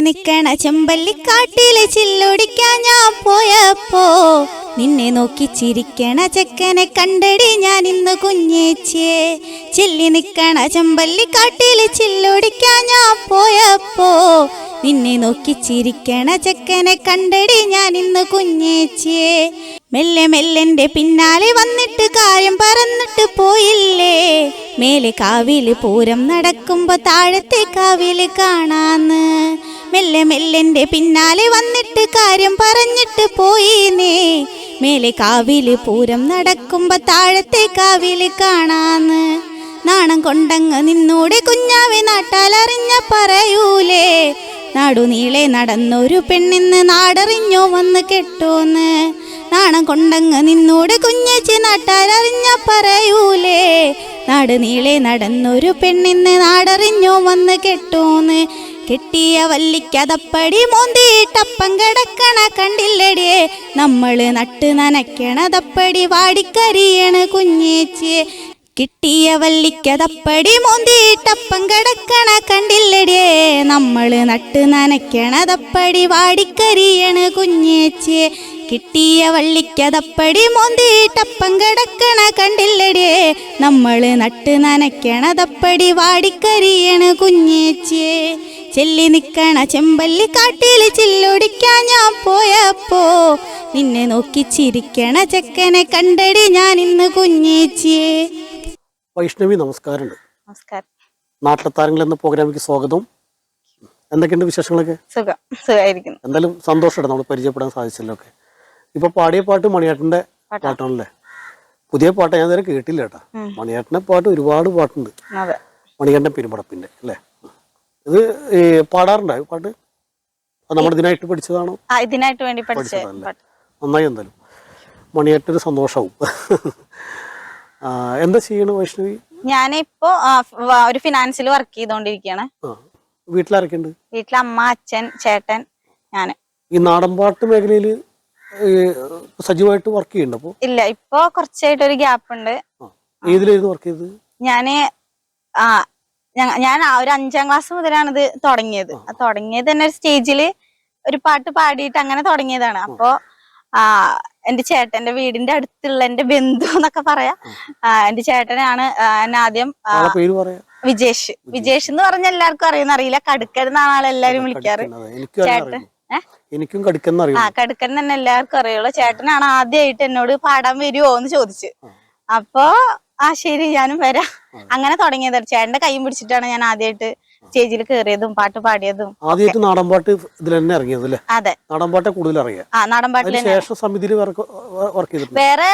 നിക്കണ ചെമ്പല്ലിക്കാട്ടിലെ ചില്ലൊടിക്കാൻ ഞാൻ പോയപ്പോ നിന്നെ നോക്കി ചിരിക്കണ ചെക്കനെ കണ്ടടി ഞാൻ ഇന്ന് കുഞ്ഞേച്ചിയെ. ചെല്ലി നിക്കണ ചെമ്പല്ലിക്കാട്ടിലെ ചില്ലൊടിക്കാൻ ഞാൻ പോയപ്പോ നിന്നെ നോക്കി ചിരിക്കണ ചെക്കനെ കണ്ടടി ഞാൻ ഇന്ന് കുഞ്ഞേച്ചിയെ. മെല്ലെ മെല്ലെന്റെ പിന്നാലെ വന്നിട്ട് കാര്യം പറന്നിട്ട് പോയില്ലേ. മേലെ കാവിൽ പൂരം നടക്കുമ്പോ താഴത്തെ കാവിൽ കാണാന്ന്. മെല്ലെ മെല്ലെന്റെ പിന്നാലെ വന്നിട്ട് കാര്യം പറഞ്ഞിട്ട് പോയിനേ. മേലെ കാവിൽ പൂരം നടക്കുമ്പോ താഴത്തെ കാവിൽ കാണാന്ന്. നാണം കൊണ്ടങ്ങ് നിന്നൂടെ കുഞ്ഞാവെ നാട്ടാലറിഞ്ഞ പറയൂലേ. നാടുനീളെ നടന്നൊരു പെണ്ണിന്ന് നാടറിഞ്ഞോ വന്ന് കെട്ടോന്ന്. നാണം കൊണ്ടങ്ങ് നിന്നൂടെ കുഞ്ഞച്ചി നാട്ടാലറിഞ്ഞ പറയൂലേ. നാട് നീളെ നടന്നൊരു പെണ്ണിന്ന് നാടറിഞ്ഞോ വന്ന് കെട്ടോന്ന്. കെട്ടിയ വല്ലിക്കതപ്പടി മോന്തിയിട്ടപ്പം കിടക്കണ കണ്ടില്ലടിയേ നമ്മൾ നട്ട് നനയ്ക്കണതപ്പടി വാടിക്കരിയണ് കുഞ്ഞേച്ചിയെ കിട്ടിയ വല്ലിക്കതപ്പടി മോന്തിയിട്ടപ്പം കിടക്കണ കണ്ടില്ലടിയേ നമ്മൾ നട്ട് നനയ്ക്കണതപ്പടി വാടിക്കരിയണ് കുഞ്ഞേച്ചിയെ കിട്ടിയ വള്ളിക്കതപ്പടി മോന്തിയിട്ടപ്പം കിടക്കണ കണ്ടില്ലടിയേ നമ്മൾ നട്ട് നനയ്ക്കണതപ്പടി വാടിക്കരിയണ് കുഞ്ഞേച്ചിയെ ചെല്ലി നിക്കണ ചെമ്പല്ലി കാട്ടിൽ ചില്ലൊടിക്കാൻ ഞാൻ പോയപ്പോ നിന്നെ നോക്കി ചിരിക്കണ ചെക്കനെ കണ്ടടി ഞാൻ ഇന്ന് കുഞ്ഞേച്ചിയെ. വൈഷ്ണവി നമസ്കാരം. നമസ്കാരം നാട്ടിലെത്താരങ്ങൾ എന്ന പ്രോഗ്രാമിക്ക് സ്വാഗതം. എന്തൊക്കെയുണ്ട് വിശേഷങ്ങളൊക്കെ? സുഖം. സുഖമായിരിക്കുന്നു. എന്തായാലും സന്തോഷമുണ്ട് നമ്മൾ പരിചയപ്പെടാൻ സാധിച്ചല്ലോ ഒക്കെ. ഇപ്പൊ പാടിയ പാട്ട് മണിയേട്ടന്റെ പാട്ടാ. പാട്ടാണല്ലേ? പുതിയ പാട്ട് ഞാൻ നേരെ കേട്ടില്ല കേട്ടാ. മണിയേട്ടന്റെ പാട്ട് ഒരുപാട് പാട്ടുണ്ട്. മണികണ്ഠൻ പെരുമ്പടപ്പിന്റെ അല്ലേ? ഇത് പാടാറുണ്ടായോ പാട്ട്? നമ്മൾ ഇതിനായിട്ട് പഠിച്ചതാണോ? ഇതിനായിട്ട് വേണ്ടി പഠിച്ച പഠിച്ചതല്ലേ? നന്നായി എന്തായാലും. മണിയേട്ടൊരു സന്തോഷവും. എന്താ ചെയ്യണ വൈഷ്ണവി? ഞാനിപ്പോ ഒരു ഫിനാൻസിൽ വർക്ക് ചെയ്തോണ്ടിരിക്കാണ് വീട്ടിലാരൊക്കെയുണ്ട്? വീട്ടിലെ അമ്മ അച്ഛൻ ചേട്ടൻ ഞാൻ. ഈ നാടൻ പാട്ട് മേഖലയിൽ സജീവമായിട്ട് വർക്ക് അപ്പോൾ ഇല്ല ഇപ്പൊ കുറച്ചായിട്ട് ഒരു ഗ്യാപ്പ് ഉണ്ട്. ഏതിലായിരുന്നു വർക്ക് ചെയ്തത്? ഞാൻ ഞാൻ ആ ഒരു അഞ്ചാം ക്ലാസ് മുതലാണ് ഇത് തുടങ്ങിയത്. തുടങ്ങിയത് തന്നെ ഒരു സ്റ്റേജിൽ ഒരു പാട്ട് പാടിയിട്ട് അങ്ങനെ തുടങ്ങിയതാണ്. അപ്പോ ആ എന്റെ ചേട്ടന്റെ വീടിന്റെ അടുത്തുള്ള എന്റെ ബന്ധു എന്നൊക്കെ പറയാ. എന്റെ ചേട്ടനാണ് എന്നെ ആദ്യം വിജേഷ്. വിജേഷ്. എന്ന് പറഞ്ഞ എല്ലാവർക്കും അറിയുന്ന അറിയില്ല. കടുക്കരുന്നാണ് ആളെല്ലാരും വിളിക്കാറ്. കടിക്കുന്നത്. എനിക്കും അറിയാം ചേട്ടൻ. എനിക്കും കടുക്കൻ ആ കടുക്കൻ തന്നെ എല്ലാവർക്കും അറിയുള്ളൂ. ചേട്ടനാണ് ആദ്യമായിട്ട് എന്നോട് പാടാൻ വരുമോ എന്ന് ചോദിച്ചു. അപ്പൊ ആ ശരി ഞാനും വരാം. അങ്ങനെ തുടങ്ങിയത്. ചേട്ടന്റെ കൈയും പിടിച്ചിട്ടാണ് ഞാൻ ആദ്യമായിട്ട് സ്റ്റേജിൽ കയറിയതും പാട്ട് പാടിയതും ആദ്യമായിട്ട് നാടൻപാട്ട് ഇതിൽ തന്നെ ഇറങ്ങിയത് അല്ലേ? അതെ. നാടൻപാട്ടെ കൂടുതൽ അറിയാം ആ ശേഷം സമിതിയിൽ വർക്ക് ചെയ്തിട്ടുണ്ട്. വേറെ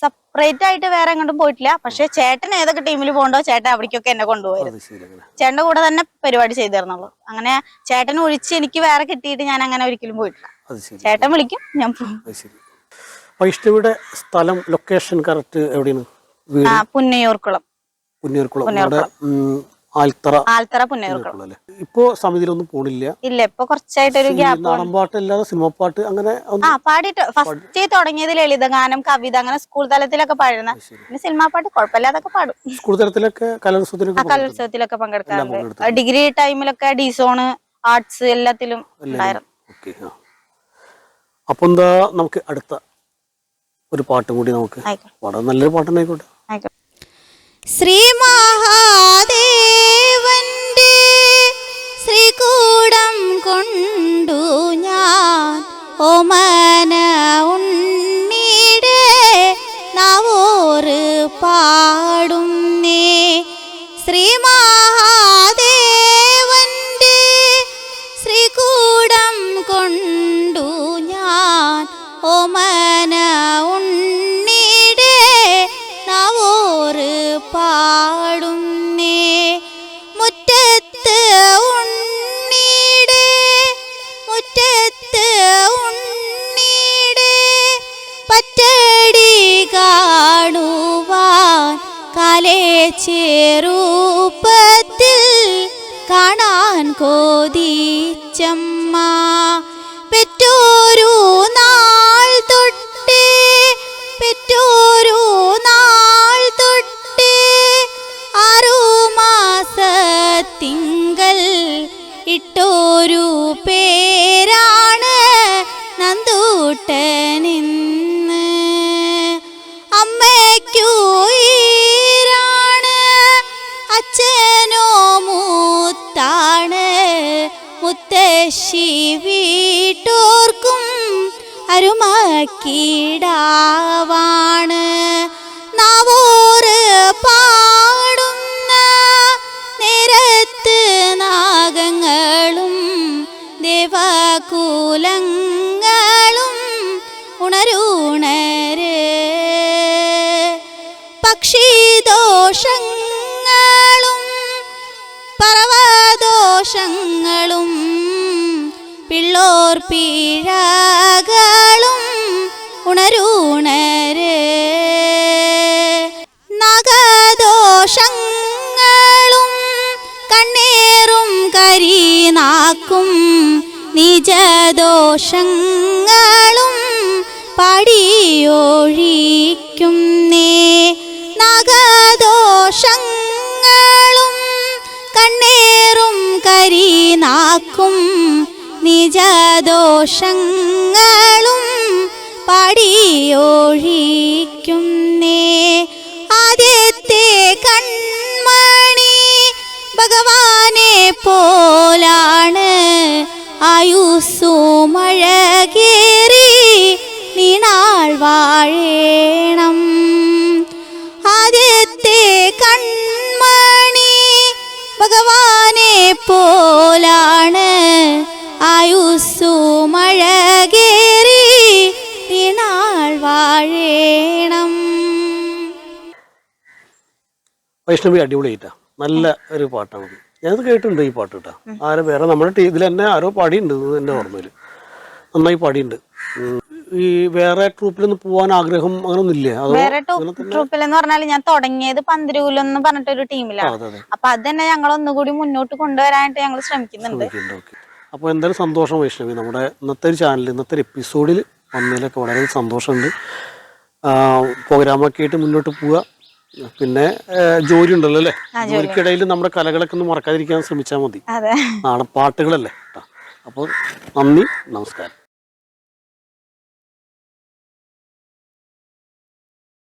സെപ്പറേറ്റ് ആയിട്ട് വേറെ എങ്ങോട്ടും പോയിട്ടില്ല. പക്ഷെ ചേട്ടൻ ഏതൊക്കെ ടീമിൽ പോകണ്ടോ ചേട്ടൻ അവിടേക്കൊക്കെ എന്നെ കൊണ്ടുപോയിരുന്നു ശരി ചേട്ടന്റെ കൂടെ തന്നെ പരിപാടി ചെയ്തു തരുന്നുള്ളൂ. അങ്ങനെ ചേട്ടൻ ഒഴിച്ച് എനിക്ക് വേറെ കിട്ടിയിട്ട് ഞാൻ അങ്ങനെ ഒരിക്കലും പോയിട്ടില്ല. ചേട്ടൻ വിളിക്കും ഞാൻ പോകും വൈഷ്ണവിയുടെ സ്ഥലം ലൊക്കേഷൻ കറക്റ്റ് എവിടെയാണ്? പുന്നയൂർക്കുളം. പുന്നൂർക്കുളം നമ്മുടെ ആൽത്തറ ആൽത്തറ പുന്നയൂർക്കുളം. അല്ലേ? ഇപ്പോ സമിതിയിലൊന്നും പോണില്ല. ഇല്ല ഇപ്പൊ കുറച്ചായിട്ടൊരു ഗ്യാപ്പ് നാടൻപാട്ട് അല്ലാതെ സിനിമ പാട്ട് അങ്ങനെ ആ പാടിയിട്ട് ഫസ്റ്റ് തുടങ്ങിയത് ലളിതഗാനം കവിത അങ്ങനെ സ്കൂൾ തലത്തിലൊക്കെ പാടുന്ന. പിന്നെ സിനിമാ പാട്ട് കുഴപ്പമില്ലാതൊക്കെ പാടും. സ്കൂൾ തലത്തിലൊക്കെ കലോത്സവത്തിലൊക്കെ. കലോത്സവത്തിലൊക്കെ പങ്കെടുക്കാറുണ്ട്. ഡിഗ്രി ടൈമിലൊക്കെ ഡിസോണ് ആർട്സ് എല്ലാത്തിലും ഉണ്ടായിരുന്നു. അപ്പൊ എന്താ നമുക്ക് അടുത്ത ഒരു പാട്ടും കൂടി നമുക്ക് വളരെ നല്ലൊരു പാട്ട് ആയിക്കോട്ടെ ശ്രീ മഹാദേവന്റെ ശ്രീകൂടം കൊണ്ടു ഞാൻ ഓമന ഉണ്ണീടെ നവോറ് പാടുന്നേ. ശ്രീ ശ്രീകൂടം കൊണ്ടു ചേരൂപത്തിൽ കാണാൻ കോതിച്ചമ്മ. പെറ്റോരു നാൾ തൊട്ടേ പെറ്റോരു നാൾ തൊട്ടേ ആറു മാസത്തിങ്കൽ ഇട്ടോരു പേരാണ് നന്ദൂട്ടനിന്ന് മുത്തശ്ശി വീട്ടോർക്കും അരുമക്കീടാവാണ് നാവോറ് പാടുന്ന നിരത്ത് നാഗങ്ങളും ദേവകൂലങ്ങളും ഉണരുണര്. പക്ഷിദോഷങ്ങളും പറവദോഷങ്ങളും പിള്ളോർ പീഴകളും ഉണരുണര്. നഗദോഷങ്ങളും കണ്ണേറും കരിനാക്കും നിജദോഷങ്ങളും പടിയോഴിക്കും നേ. നഗദോഷങ്ങളും കണ്ണേറും കരിനാക്കും നിജദോഷങ്ങളും പടിയോഴിക്കുന്നേ. ആദ്യത്തെ കൺമണി ഭഗവാനെ പോലാണ് ആയുസുമഴകേറി നീണാൾ വാഴേണം. ആദ്യത്തെ കൺമണി ഭഗവാനെ പോലാണ് ആയുസ്സു മഴകേറി നീണാൾ വാഴേണം വൈഷ്ണവി അടിപൊളിയായിട്ടാ നല്ല ഒരു പാട്ടാണ് ഞാനത് കേട്ടിട്ടുണ്ട് ഈ പാട്ട് കേട്ടോ. ആരോ വേറെ നമ്മുടെ ഇതിൽ തന്നെ ആരോ പാടിയുണ്ട് എന്റെ എന്റെ ഓർമ്മയിൽ. നന്നായി പാടിയുണ്ട് ഈ വേറെ ട്രൂപ്പിലൊന്നും പോവാൻ ആഗ്രഹം അങ്ങനെ ഒന്നുമില്ലേ അതോ വേറെ എന്ന് പറഞ്ഞാൽ ഞാൻ തുടങ്ങിയത് പന്തിരൂലെന്ന് പറഞ്ഞിട്ടൊരു ടീമിലാണ് അപ്പൊ അത് തന്നെ ഞങ്ങൾ ഒന്നുകൂടി മുന്നോട്ട് കൊണ്ടുവരാനായിട്ട് ഞങ്ങൾ ശ്രമിക്കുന്നുണ്ട്. Okay okay. അപ്പോൾ എന്തായാലും സന്തോഷം വൈഷ്ണവി. നമ്മുടെ ഇന്നത്തെ ഒരു ചാനൽ ഇന്നത്തെ ഒരു എപ്പിസോഡിൽ വന്നതിലൊക്കെ വളരെ സന്തോഷമുണ്ട്. പ്രോഗ്രാമൊക്കെ ആയിട്ട് മുന്നോട്ട് പോവുക. പിന്നെ ജോലി ഉണ്ടല്ലോ അല്ലേ? ജോലിക്കിടയിൽ നമ്മുടെ കലകളൊക്കെ ഒന്ന് മറക്കാതിരിക്കാൻ ശ്രമിച്ചാൽ മതി. നാടൻ പാട്ടുകളല്ലേ? അപ്പോൾ നന്ദി നമസ്കാരം.